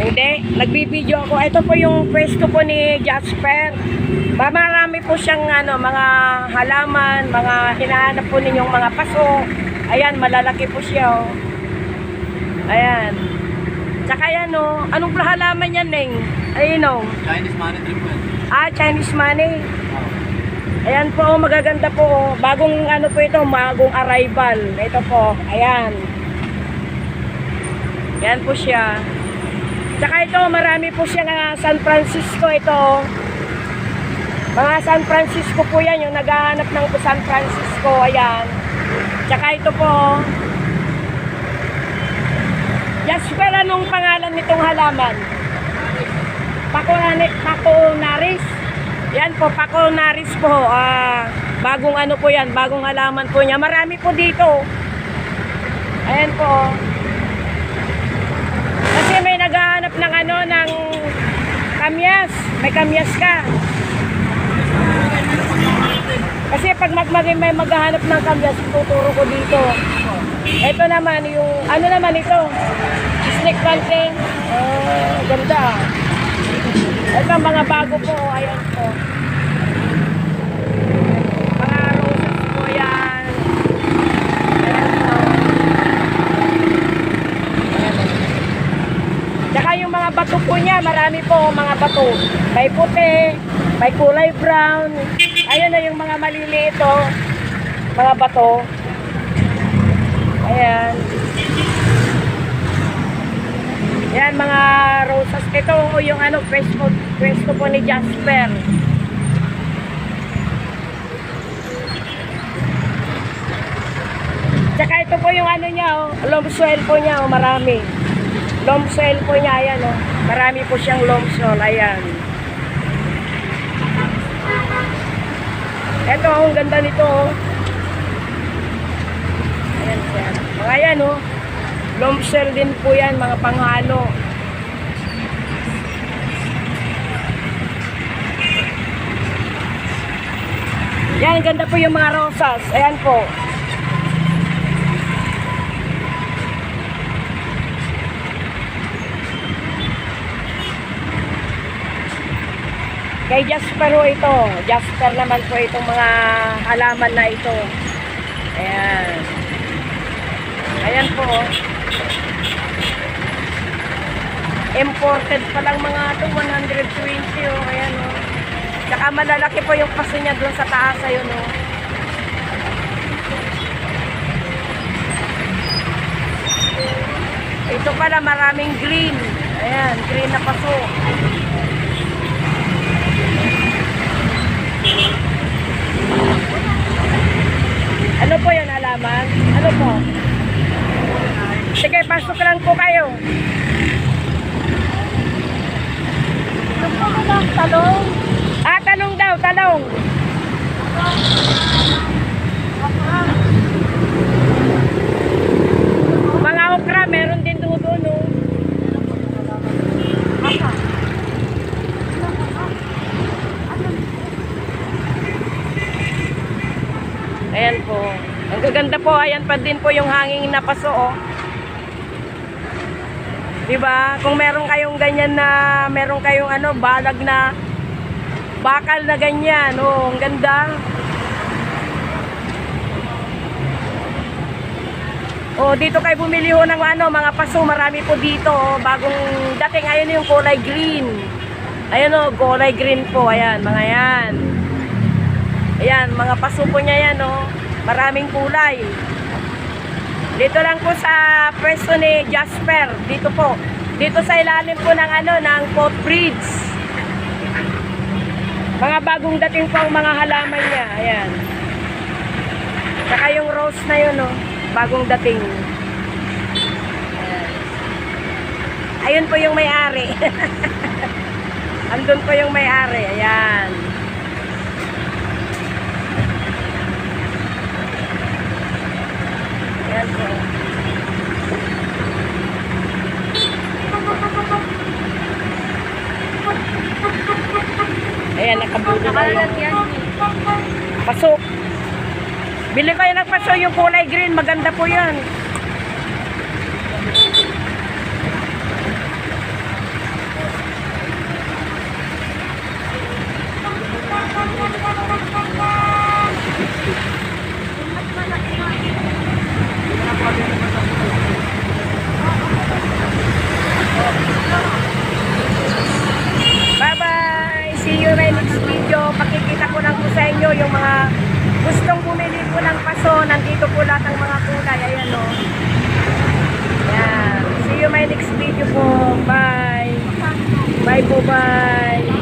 Hindi, nagbibideo ako. Ito po yung pwesto po ni Jasper. Marami po siyang ano, mga halaman, mga hinahanap po ninyong mga paso. Ayan, malalaki po siya. Oh. Ayan. Tsaka yan, oh. Anong halaman yan, Neng? Ayun, oh. Chinese money trip. Ah, Chinese money. Ayan po, oh, magaganda po. oh. Bagong ano po ito, bagong arrival. Ito po, ayan. Yan po siya. Tsaka ito, marami po siya nga San Francisco ito. Mga San Francisco po yan, yung naghahanap ng San Francisco, ayan. Tsaka ito po. Jasper, anong pangalan nitong halaman? Paco, Paco Naris. Yan po, Paco Naris po. Ah, bagong ano po yan, bagong halaman po niya. Marami po dito. Ayan po. May naghahanap ng ano, ng kamyas. May kamyas ka. Kasi pag magmaging may maghahanap ng kamyas, tuturo ko dito. Ito naman, yung, ano naman ito? Snake planting. Oh, ganda. Ito mga bago po, ayan po. Mga roses po yan. Ayan po. Ayan po. Tsaka yung mga bato po niya, marami po mga bato. May puti, may kulay brown. Ayan na yung mga maliliit oh. Mga bato. Ayan. Yan, mga roses. Ito oh, yung ano, pwesto, pwesto po ni Jasper. Tsaka ito po yung ano niya, oh, loam soil po niya, oh, marami. Loam soil po niya, ayan, oh. Marami po siyang loam soil, ayan. Ito, oh, ang ganda nito, oh. Ayan siya. Mga yan, oh. Loam soil din po yan, mga panghalo. Yan, ganda po yung mga rosas. Ayan po. Kay Jasper ho ito. Jasper naman po itong mga halaman na ito. Ayan. Ayan po. oh. Imported pa lang mga ito, 120 oh. Ayan oh. Tsaka malalaki po yung paso niya doon sa taas ayun oh. Ito pala maraming green. Ayan, green na paso. Ano po yun, halaman? Ano po? Sige, pasok lang po kayo. Ito po mga talong. Ah, talong daw, talong. Mga Ang gaganda po, ayan pa din po yung hanging na paso, oh. Diba? Kung meron kayong ganyan na, meron kayong ano, balag na, bakal na ganyan, oh, ang ganda. Oh, dito kayo bumili ho ng ano, mga paso, marami po dito, oh, bagong dating, ayun yung kulay green. Ayan oh, kulay green po, ayan, mga yan. Ayan, mga paso po niya yan, oh. Maraming kulay. Dito lang po sa pwesto ni Jasper. Dito po. Dito sa ilalim po ng ano, ng Coat Bridge. Mga bagong dating po ang mga halaman niya. Ayan. Saka yung rose na yun, oh. Bagong dating. Ayun po yung may-ari. Andun po yung may-ari. Ayan po. Ayan, nakabulo na yung paso. Bili kayo ng paso yung kulay green. Maganda po yan. kaso nandito po lahat ng mga kulay. Ayan o. Ayan. See you my next video po. Bye. Bye po. Bye.